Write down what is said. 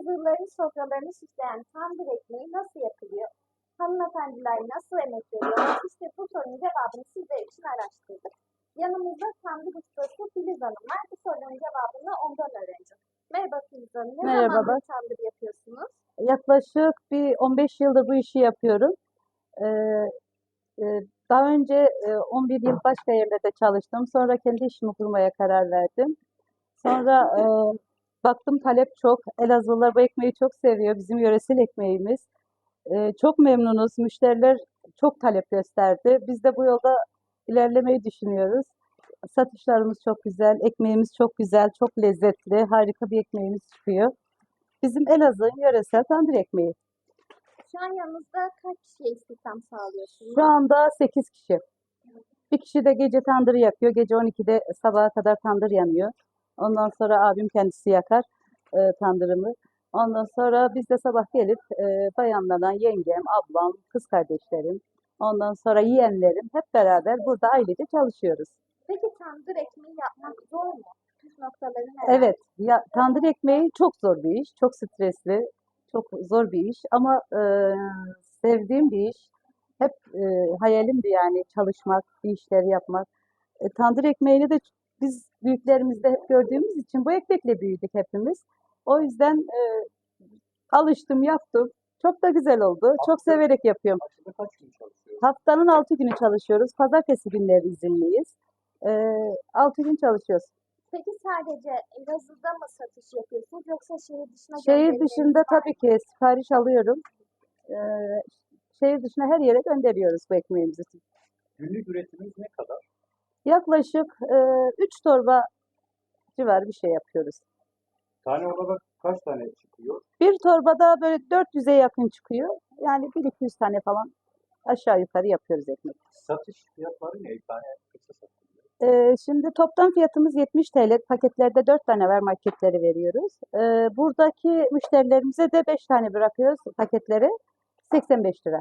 Elazığlıların sofralarını süsleyen tandır ekmeği nasıl yapılıyor? Hanımefendiler nasıl emek veriyor? İşte bu sorunun cevabını sizler için araştırdık. Yanımızda tandır ustası Filiz Hanım var. Bu sorunun cevabını ondan öğreneceğiz. Merhaba Filiz Hanım. Ne Merhabalar. zamandır tandır yapıyorsunuz? Yaklaşık bir 15 yıldır bu işi yapıyorum. Ee, e, daha önce e, 11 yıl başka yerlerde çalıştım. Sonra kendi işimi kurmaya karar verdim. Sonra e, baktım talep çok. Elazığlılar bu ekmeği çok seviyor. Bizim yöresel ekmeğimiz. E, çok memnunuz. Müşteriler çok talep gösterdi. Biz de bu yolda ilerlemeyi düşünüyoruz. Satışlarımız çok güzel, ekmeğimiz çok güzel, çok lezzetli, harika bir ekmeğimiz çıkıyor. Bizim Elazığ'ın yöresel tandır ekmeği. Şu an yanınızda kaç kişiye istihdam sağlıyorsunuz? Şu anda 8 kişi. Bir kişi de gece tandırı yakıyor. Gece 12'de sabaha kadar tandır yanıyor. Ondan sonra abim kendisi yakar e, tandırımı. Ondan sonra biz de sabah gelip e, bayanlardan yengem, ablam, kız kardeşlerim, ondan sonra yeğenlerim hep beraber burada ailece çalışıyoruz. Peki tandır ekmeği yapmak zor mu? Püf noktaları neler? Evet, ya tandır ekmeği çok zor bir iş, çok stresli, çok zor bir iş ama e, sevdiğim bir iş. Hep e, hayalimdi yani çalışmak, bir işleri yapmak. E, tandır ekmeğini de biz büyüklerimizde hep gördüğümüz için bu ekmekle büyüdük hepimiz. O yüzden e, alıştım, yaptım. Çok da güzel oldu. Çok severek yapıyorum. Haftanın 6 günü çalışıyoruz. Pazartesi günleri izinliyiz. E, 6 gün çalışıyoruz. Peki sadece Elazığ'da mı satış yapıyorsunuz yoksa şehir dışına Şehir dışında tabii ki sipariş alıyorum. Ee, şehir dışına her yere gönderiyoruz bu ekmeğimizi. Günlük üretimimiz ne kadar? Yaklaşık 3 torba civarı bir şey yapıyoruz. Tane olarak kaç tane çıkıyor? Bir torbada böyle 400'e yakın çıkıyor. Yani 1-200 tane falan aşağı yukarı yapıyoruz ekmek. Satış fiyatları ne? Tane kaça satılıyor? Ee, şimdi toplam fiyatımız 70 TL. Paketlerde 4 tane var marketleri veriyoruz. Ee, buradaki müşterilerimize de 5 tane bırakıyoruz paketleri. 85 lira.